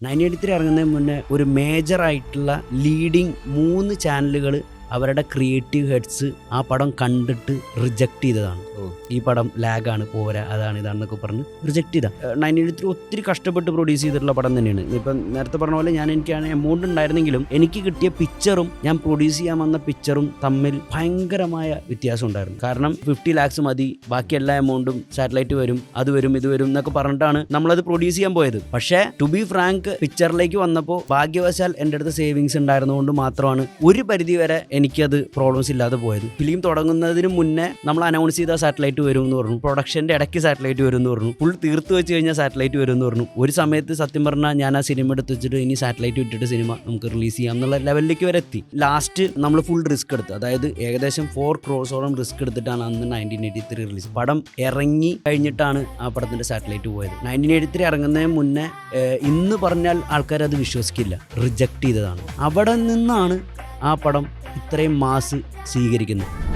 Nine eighty three ഇറങ്ങുന്നതിന് മുന്നേ ഒരു മേജർ ആയിട്ടുള്ള ലീഡിങ് മൂന്ന് ചാനലുകൾ അവരുടെ ക്രിയേറ്റീവ് ഹെഡ്സ് ആ പടം കണ്ടിട്ട് റിജക്റ്റ് ചെയ്തതാണ്. ഈ പടം ലാഗാണ് പോരാ അതാണ് ഇതാണെന്നൊക്കെ പറഞ്ഞ് റിജക്ട് ചെയ്ത. നയൻ ത്രീ ഒത്തിരി കഷ്ടപ്പെട്ട് പ്രൊഡ്യൂസ് ചെയ്തിട്ടുള്ള പടം തന്നെയാണ്. ഇപ്പം നേരത്തെ പറഞ്ഞ പോലെ ഞാൻ എനിക്കാണ് എമൗണ്ട് ഉണ്ടായിരുന്നെങ്കിലും എനിക്ക് കിട്ടിയ പിക്ചറും ഞാൻ പ്രൊഡ്യൂസ് ചെയ്യാൻ വന്ന പിക്ചറും തമ്മിൽ ഭയങ്കരമായ വ്യത്യാസം ഉണ്ടായിരുന്നു. കാരണം ഫിഫ്റ്റി ലാക്സ് മതി ബാക്കി എല്ലാ എമൗണ്ടും സാറ്റലൈറ്റ് വരും അത് വരും ഇത് വരും എന്നൊക്കെ പറഞ്ഞിട്ടാണ് നമ്മളത് പ്രൊഡ്യൂസ് ചെയ്യാൻ പോയത്. പക്ഷേ ടു ബി ഫ്രാങ്ക് പിക്ചറിലേക്ക് വന്നപ്പോൾ ഭാഗ്യവശാൽ എന്റെ അടുത്ത് സേവിങ്സ് ഉണ്ടായിരുന്നതുകൊണ്ട് മാത്രമാണ് ഒരു പരിധി വരെ എനിക്കത് പ്രോബ്ലംസ് ഇല്ലാതെ പോയത്. ഫിലിം തുടങ്ങുന്നതിന് മുന്നേ നമ്മൾ അനൗൺസ് ചെയ്ത സാറ്റലൈറ്റ് വരും എന്ന് പറഞ്ഞു പ്രൊഡക്ഷന്റെ ഇടയ്ക്ക് സാറ്റലൈറ്റ് വരും എന്ന് പറഞ്ഞു. ഫുൾ തീർത്ത് വെച്ച് കഴിഞ്ഞാൽ സാറ്റലൈറ്റ് വരും എന്ന് പറഞ്ഞു. ഒരു സമയത്ത് സത്യം പറഞ്ഞാൽ ഞാൻ ആ സിനിമ എടുത്ത് വെച്ചിട്ട് ഇനി സാറ്റലൈറ്റ് വിട്ടിട്ട് സിനിമ നമുക്ക് റിലീസ് ചെയ്യാം എന്നുള്ള ലെവലിലേക്ക് വരെ എത്തി. ലാസ്റ്റ് നമ്മൾ ഫുൾ റിസ്ക് എടുത്തു. അതായത് ഏകദേശം ഫോർ ക്രോസോളം റിസ്ക് എടുത്തിട്ടാണ് അന്ന് നയന്റീൻ എയ്റ്റി ത്രീ റിലീസ് പടം ഇറങ്ങി കഴിഞ്ഞിട്ടാണ് ആ പടത്തിന്റെ സാറ്റലൈറ്റ് പോയത്. നയന്റീൻ എയ്റ്റി ത്രീ ഇറങ്ങുന്നതിന് മുന്നേ ഇന്ന് പറഞ്ഞാൽ ആൾക്കാർ അത് വിശ്വസിക്കില്ല. റിജക്റ്റ് ചെയ്തതാണ്. അവിടെ നിന്നാണ് ആ പടം ഇത്രയും മാസ് സ്വീകരിക്കുന്നത്